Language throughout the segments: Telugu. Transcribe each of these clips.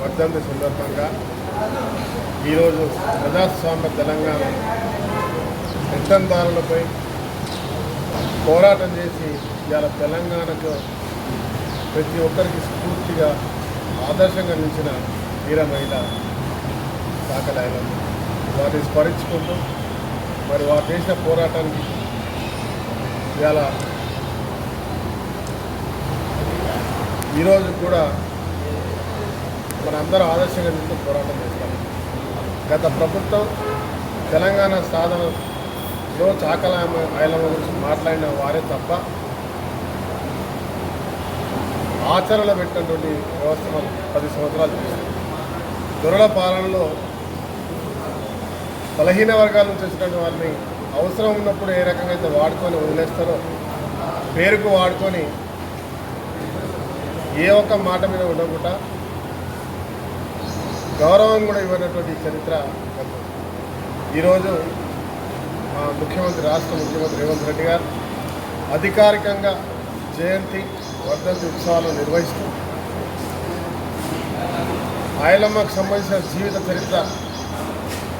వర్ధంతి సందర్భంగా ఈరోజు ప్రజాస్వామ్య తెలంగాణ పెత్తందారులపై పోరాటం చేసి ఇవాళ తెలంగాణకు ప్రతి ఒక్కరికి స్ఫూర్తిగా ఆదర్శంగా నిలిచిన వీర మహిళ సాకలాయనం. వారిని స్మరించుకుంటూ మరి వారు చేసిన పోరాటానికి ఇవాళ ఈరోజు కూడా మనందరం ఆదర్శంగా నిలిచి పోరాటం చేస్తాం. గత ప్రభుత్వం తెలంగాణ సాధనలో చాకల ఐలమ్మ గురించి మాట్లాడిన వారే తప్ప ఆచరణ పెట్టినటువంటి వ్యవస్థ మనం పది సంవత్సరాలు దొరల పాలనలో బలహీన వర్గాల నుంచి వచ్చినటువంటి వారిని అవసరం ఉన్నప్పుడు ఏ రకంగా అయితే వాడుకొని వదిలేస్తారో పేరుకు వాడుకొని ఏ ఒక్క మాట మీద ఉండకుండా గౌరవం కూడా ఇవ్వనటువంటి చరిత్ర ఈరోజు మా ముఖ్యమంత్రి రాష్ట్ర ముఖ్యమంత్రి రేవంత్ రెడ్డి గారు అధికారికంగా జయంతి వర్ధంతి ఉత్సవాలు నిర్వహిస్తూ ఆయలమ్మకు సంబంధించిన జీవిత చరిత్ర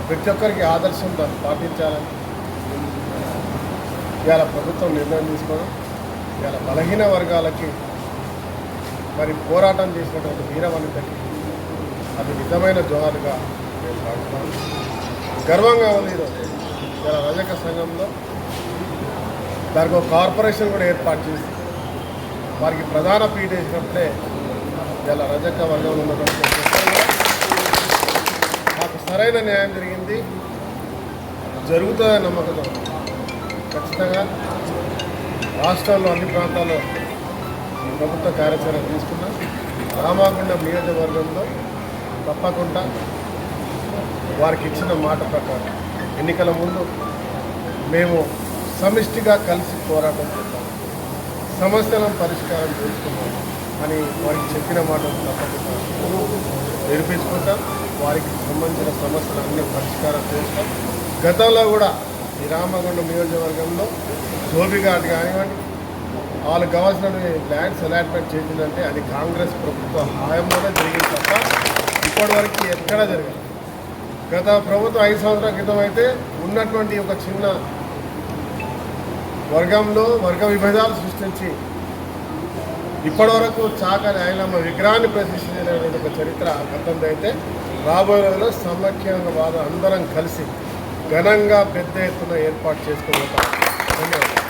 ప్రతి ఒక్కరికి ఆదర్శం దాన్ని పాటించాలని ఇవాళ ప్రభుత్వం నిర్ణయం తీసుకోవడం ఇవాళ బలహీన వర్గాలకి మరి పోరాటం చేసినటువంటి వీరవనితకి అది నిజమైన జోహారుగా నేను భావిస్తున్నాను. గర్వంగా ఉంది ఈరోజు. ఇలా రజక సంఘంలో దానికి ఒక కార్పొరేషన్ కూడా ఏర్పాటు చేసి వారికి ప్రధాన పీఠ వేసినప్పుడే ఇలా రజక వర్గంలో ఉన్నటువంటి వ్యక్తులు మాకు సరైన న్యాయం జరిగింది. జరుగుతుందని నమ్మకంతో ఖచ్చితంగా రాష్ట్రంలో అన్ని ప్రాంతాల్లో ప్రభుత్వ కార్యాచరణ తీసుకున్నాం. రామాగుండం నియోజకవర్గంలో తప్పకుండా వారికి ఇచ్చిన మాట ప్రకారం ఎన్నికల ముందు మేము సమిష్టిగా కలిసి పోరాటం చేద్దాం. సమస్యలను పరిష్కారం చేసుకున్నాం అని వారికి చెప్పిన మాటలు తప్పకుండా నిరూపించుకుంటాం. వారికి సంబంధించిన సమస్యలు అన్ని పరిష్కారం చేస్తాం. గతంలో కూడా ఈ రామగుండం నియోజకవర్గంలో ధోబిఘాట్ కానివ్వండి వాళ్ళు కావాల్సిన ల్యాండ్స్ అలాట్మెంట్ చేసిందంటే అది కాంగ్రెస్ ప్రభుత్వ హాయంలోనే జరిగింది తప్ప ఇప్పటివరకు ఎక్కడా జరగదు గత ప్రభుత్వం ఐదు సంవత్సరాల క్రితం అయితే ఉన్నటువంటి ఒక చిన్న వర్గంలో వర్గ విభేదాలు సృష్టించి ఇప్పటివరకు చాకలి ఐలమ్మ విగ్రహాన్ని ప్రతిష్ఠించినటువంటి ఒక చరిత్ర గతంలో అయితే రాబోయే రోజుల్లో సమైక్యంగా వాదం అందరం కలిసి ఘనంగా పెద్ద ఎత్తున ఏర్పాటు చేసుకోబోతాం.